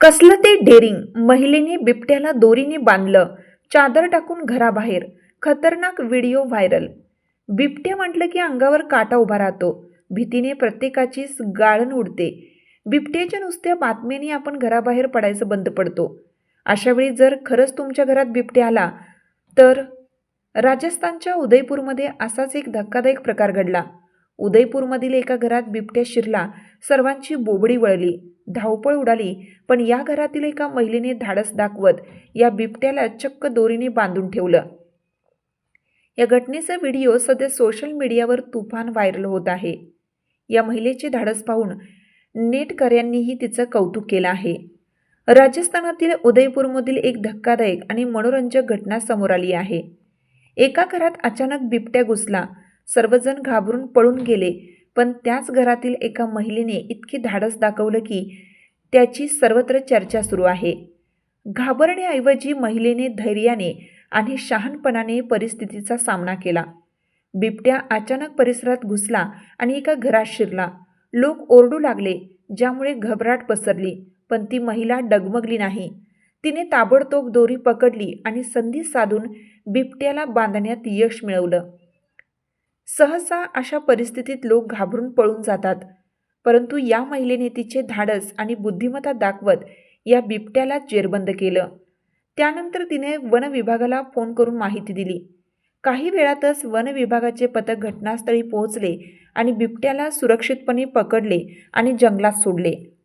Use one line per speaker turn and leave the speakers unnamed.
कसलं ते डेरिंग महिलेने बिबट्याला दोरीने बांधलं चादर टाकून घराबाहेर. खतरनाक व्हिडिओ व्हायरल. बिबट्या म्हटलं की अंगावर काटा उभा राहतो. भीतीने प्रत्येकाचीच गाळण उडते. बिबट्याच्या नुसत्या बातम्यांनी आपण घराबाहेर पडायचं बंद पडतो. अशावेळी जर खरंच तुमच्या घरात बिबट्या आला तर राजस्थानच्या उदयपूरमध्ये असाच एक धक्कादायक प्रकार घडला. उदयपूरमधील एका घरात बिबट्या शिरला सर्वांची बोबडी वळली. धावपळ उडाली पण या घरातील एका महिलेने धाडस दाखवत या बिबट्याला चक्क दोरीने बांधून ठेवलं. या घटनेचा व्हिडिओ सध्या सोशल मीडियावर तुफान व्हायरल होत आहे. या महिलेचे धाडस पाहून नेटकऱ्यांनीही तिचं कौतुक केलं आहे. राजस्थानातील उदयपूरमधील एक धक्कादायक आणि मनोरंजक घटना समोर आली आहे. एका घरात अचानक बिबट्या घुसला. सर्वजण घाबरून पळून गेले. पण त्याच घरातील एका महिलेने इतके धाडस दाखवलं की त्याची सर्वत्र चर्चा सुरू आहे. घाबरण्याऐवजी महिलेने धैर्याने आणि शहाणपणाने परिस्थितीचा सामना केला. बिबट्या अचानक परिसरात घुसला आणि एका घरात शिरला. लोक ओरडू लागले ज्यामुळे घबराट पसरली पण ती महिला डगमगली नाही. तिने ताबडतोब दोरी पकडली आणि संधी साधून बिबट्याला बांधण्यात यश मिळवलं. सहसा अशा परिस्थितीत लोक घाबरून पळून जातात. परंतु या महिलेने तिचे धाडस आणि बुद्धिमत्ता दाखवत या बिबट्याला जेरबंद केलं. त्यानंतर तिने वन विभागाला फोन करून माहिती दिली. काही वेळातच वन विभागाचे पथक घटनास्थळी पोहोचले आणि बिबट्याला सुरक्षितपणे पकडले आणि जंगलात सोडले.